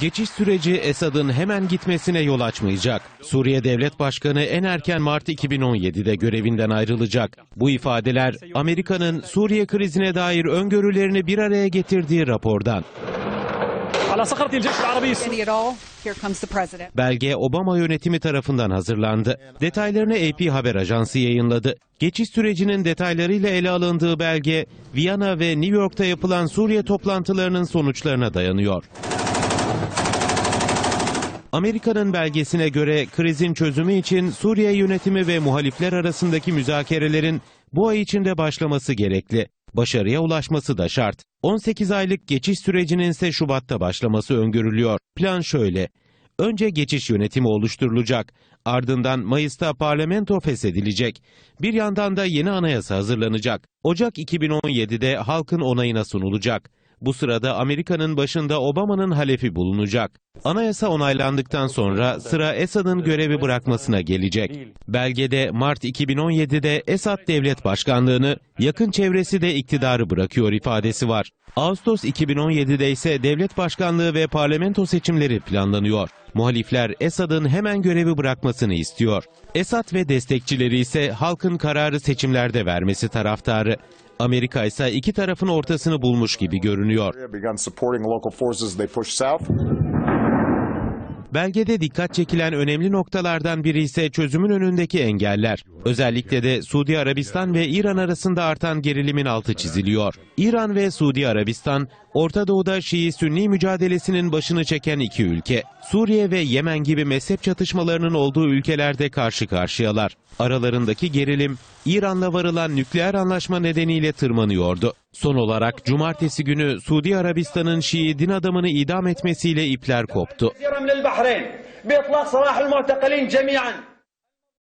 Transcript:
geçiş süreci Esad'ın hemen gitmesine yol açmayacak. Suriye Devlet Başkanı en erken Mart 2017'de görevinden ayrılacak. Bu ifadeler Amerika'nın Suriye krizine dair öngörülerini bir araya getirdiği rapordan. Belge Obama yönetimi tarafından hazırlandı. Detaylarını AP Haber Ajansı yayınladı. Geçiş sürecinin detaylarıyla ele alındığı belge, Viyana ve New York'ta yapılan Suriye toplantılarının sonuçlarına dayanıyor. Amerika'nın belgesine göre krizin çözümü için Suriye yönetimi ve muhalifler arasındaki müzakerelerin bu ay içinde başlaması gerekli. Başarıya ulaşması da şart. 18 aylık geçiş sürecinin ise Şubat'ta başlaması öngörülüyor. Plan şöyle. Önce geçiş yönetimi oluşturulacak. Ardından Mayıs'ta parlamento feshedilecek. Bir yandan da yeni anayasa hazırlanacak. Ocak 2017'de halkın onayına sunulacak. Bu sırada Amerika'nın başında Obama'nın halefi bulunacak. Anayasa onaylandıktan sonra sıra Esad'ın görevi bırakmasına gelecek. Belgede Mart 2017'de Esad devlet başkanlığını, yakın çevresi de iktidarı bırakıyor ifadesi var. Ağustos 2017'de ise devlet başkanlığı ve parlamento seçimleri planlanıyor. Muhalifler Esad'ın hemen görevi bırakmasını istiyor. Esad ve destekçileri ise halkın kararı seçimlerde vermesi taraftarı. Amerika ise iki tarafın ortasını bulmuş gibi görünüyor. Belgede dikkat çekilen önemli noktalardan biri ise çözümün önündeki engeller. Özellikle de Suudi Arabistan ve İran arasında artan gerilimin altı çiziliyor. İran ve Suudi Arabistan, Orta Doğu'da Şii-Sünni mücadelesinin başını çeken iki ülke. Suriye ve Yemen gibi mezhep çatışmalarının olduğu ülkelerde karşı karşıyalar. Aralarındaki gerilim, İran'la varılan nükleer anlaşma nedeniyle tırmanıyordu. Son olarak cumartesi günü Suudi Arabistan'ın Şii din adamını idam etmesiyle ipler koptu.